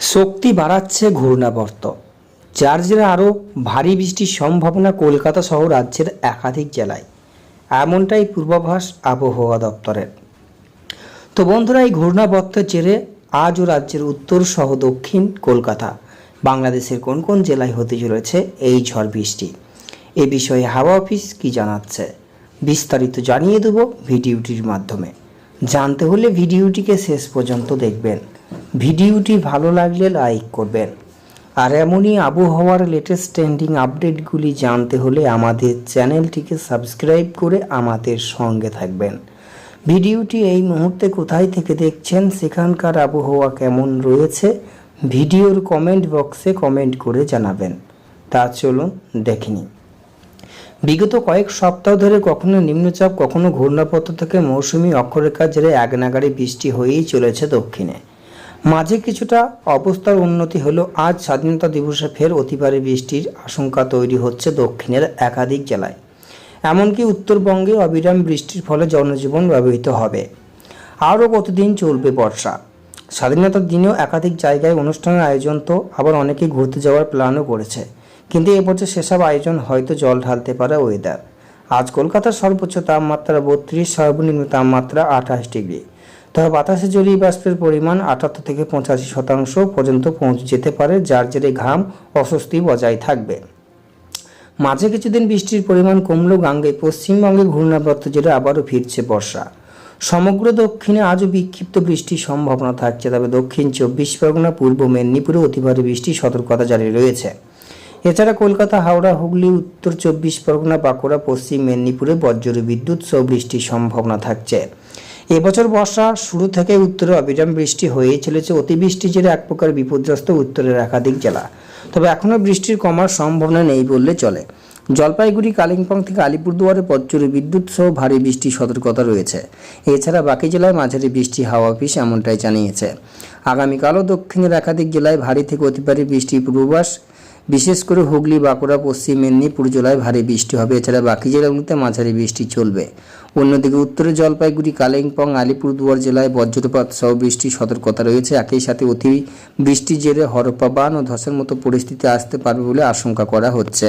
শক্তি বাড়াচ্ছে ঘূর্ণাবর্ত। যার জেরে আরও ভারী বৃষ্টির সম্ভাবনা কলকাতা সহ রাজ্যের একাধিক জেলায়। এমনটাই পূর্বাভাস আবহাওয়া দপ্তরের। তো বন্ধুরা, এই ঘূর্ণাবর্তের জেরে আজও রাজ্যের উত্তর সহ দক্ষিণ কলকাতা, বাংলাদেশের কোন কোন জেলায় হতে চলেছে এই ঝড় বৃষ্টি? এ বিষয়ে হাওয়া অফিস কি জানাচ্ছে? বিস্তারিত জানিয়ে দেব ভিডিওটির মাধ্যমে। জানতে হলে ভিডিওটিকে শেষ পর্যন্ত দেখবেন। ভিডিওটি ভালো লাগলে লাইক করবেন। আর এমনই আবহাওয়ার লেটেস্ট ট্রেন্ডিং আপডেটগুলি জানতে হলে আমাদের চ্যানেলটিকে সাবস্ক্রাইব করে আমাদের সঙ্গে থাকবেন। ভিডিওটি এই মুহূর্তে কোথায় থেকে দেখছেন, সেখানকার আবহাওয়া কেমন রয়েছে, ভিডিওর কমেন্ট বক্সে কমেন্ট করে জানাবেন। তা চলুন দেখিনি বিগত কয়েক সপ্তাহ ধরে কখনো নিম্নচাপ, কখনো ঘূর্ণাপত্র থেকে মৌসুমি অক্ষরেখার জেরে এক নাগাড়ে বৃষ্টি হয়েই চলেছে দক্ষিণে। মাঝে কিছুটা অবস্থার উন্নতি হলো, আজ স্বাধীনতা দিবসে ফের অতিবারে বৃষ্টির আশঙ্কা তৈরি হচ্ছে দক্ষিণের একাধিক জেলায়। এমনকি উত্তরবঙ্গে অবিরাম বৃষ্টির ফলে জনজীবন ব্যবহৃত হবে। আরও কতদিন চলবে বর্ষা? স্বাধীনতার দিনেও একাধিক জায়গায় অনুষ্ঠানের আয়োজন তো আবার অনেকে ঘুরতে যাওয়ার প্ল্যানও করেছে। কিন্তু এবছর সেসব আয়োজন হয়তো জল ঢালতে পারে ওয়েদার আজ কলকাতার সর্বোচ্চ তাপমাত্রা বত্রিশ, সর্বনিম্ন তাপমাত্রা আঠাশ ডিগ্রি। তবে বাতাসে জলীয় বাষ্পের পরিমাণ আটাত্তর থেকে পঁচাশি শতাংশ পর্যন্ত পৌঁছে যেতে পারে, যার জেরে ঘাম অস্বস্তি বজায় থাকবে। মাঝে কিছুদিন বৃষ্টির পরিমাণ কমলেও গাঙ্গে পশ্চিমবঙ্গে ঘূর্ণাবর্ত জেরে আবারও ফিরছে বর্ষা। সমগ্র দক্ষিণে আজও বিক্ষিপ্ত বৃষ্টির সম্ভাবনা থাকছে, তবে দক্ষিণ চব্বিশ পরগনা, পূর্ব মেদিনীপুরে অতি ভারী বৃষ্টির সতর্কতা জারি রয়েছে। এছাড়া কলকাতা, হাওড়া, হুগলি, উত্তর চব্বিশ পরগনা, বাঁকুড়া, পশ্চিম মেদিনীপুরে বজ্র, বিদ্যুৎ সহ বৃষ্টির সম্ভাবনা থাকছে। এবছর বর্ষা শুরু থেকে উত্তরে অবিরাম বৃষ্টি হয়েই চলেছে। অতিবৃষ্টি জেরে এক প্রকার বিপর্যস্ত উত্তরের একাধিক জেলা। তবে এখনও বৃষ্টির কমার সম্ভাবনা নেই বললে চলে। জলপাইগুড়ি, কালিম্পং থেকে আলিপুরদুয়ারে বজ্র বিদ্যুৎ সহ ভারী বৃষ্টির সতর্কতা রয়েছে। এছাড়া বাকি জেলায় মাঝারি বৃষ্টি হাওয়া অফিস এমনটাই জানিয়েছে। আগামীকালও দক্ষিণের একাধিক জেলায় ভারী থেকে অতি ভারী বৃষ্টির পূর্বাভাস বিশেষ করে হুগলি, বাঁকুড়া, পশ্চিম মেদিনীপুর জেলায় ভারী বৃষ্টি হবে। এছাড়া বাকি জেলাগুলিতে মাঝারি বৃষ্টি চলবে। অন্যদিকে উত্তরে জলপাইগুড়ি, কালিম্পং, আলিপুরদুয়ার জেলায় বজ্রপাত সহ বৃষ্টির সতর্কতা রয়েছে। একই সাথে অতি বৃষ্টির জেরে হরপ্পা বান ও ধসের মতো পরিস্থিতি আসতে পারবে বলে আশঙ্কা করা হচ্ছে।